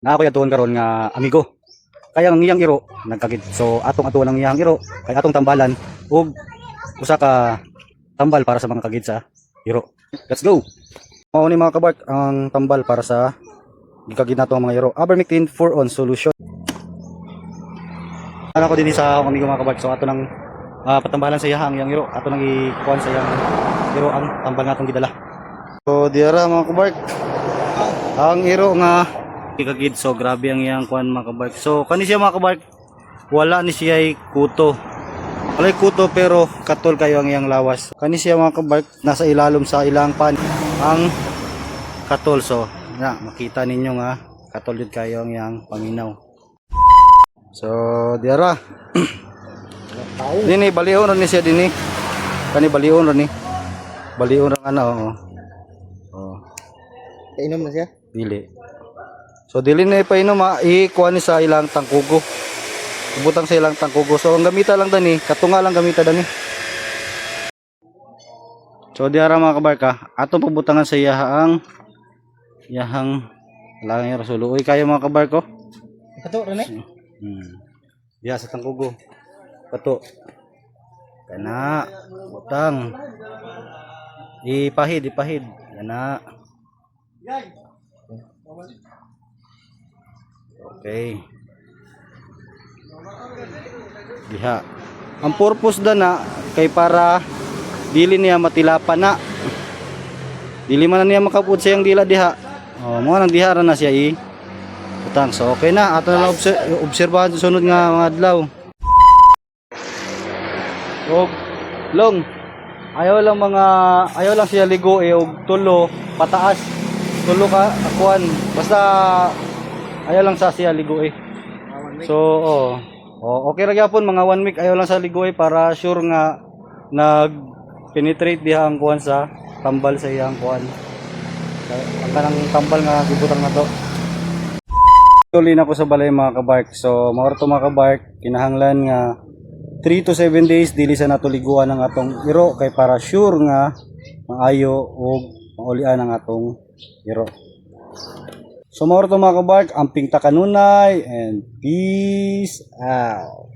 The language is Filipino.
na ako yatuon karon nga amigo. Kaya ang iyang iro nagkagid. So atong atuon ang iyang iro kay atong tambalan ug usa ka tambal para sa mga kagid sa iro. Let's go. Mao ni mga kabark ang tambal para sa gikagid nato ang mga iro. Abermectin for on solution. Ano ko din sa akong amigo mga kabark. So ato nang ah, patambalan sa iya ang iyang iro. Ato nang ikuan sa iyang iro ang tambal natong gidala. So diara mga kabark. Ang iro nga kikagid so grabe ang iyang kuan mga kabark. So kani siya mga kabark wala ni siya ay kuto. Walay kuto pero katol kayo ang iyang lawas. Kani siya mga kabark nasa ilalom sa ilang pan ang katol so na makita ninyo nga katol din kayo ang iyang paminaw. So diara Dini balion ron ni siya dini. Kani balion ron ni. Balion ron ano oh. Oh. Kainom na siya? Dili. So dili na ipainom ha, ikuha ni sa ilang tangkugo. Ibutang sa ilang tangkugo. So ang gamita lang dani, katunga lang gamita dani. So diara mga kabarka, atong pabutangan sa iyahang iyahang langay rasuluoy kayo mga kabarko. Kato, Rene? Hmm. Diya sa tangkugo. Kato. Kana, butang. Ipahid, ipahid. Kana. Okay. Diha. Ang purpose da na kay para dili niya matilapan na. Dili man niya makapud sa dila diha. Oh, mo nang diha ra na siya i. Utang. So okay na ato na lang obser- obserbahan sunod nga mga adlaw. Og long ayaw lang mga ayaw lang siya ligo eh og tulo pataas. Tulo ka akuan basta ayaw lang sa siya ligo. So, oh. oh okay ra gyapon mga one week ayaw lang sa ligoy para sure nga nag penetrate diha ang kuan sa tambal sa iyang kuan. Ang kanang tambal nga gibutang na to. Tuloy na ko sa balay mga kabark. So, maor to mga kabark, kinahanglan nga 3 to 7 days dili sa natuliguan ang atong iro kay para sure nga maayo og maulian ang atong iro. So, maor to mga kabark, amping ta kanunay and peace out.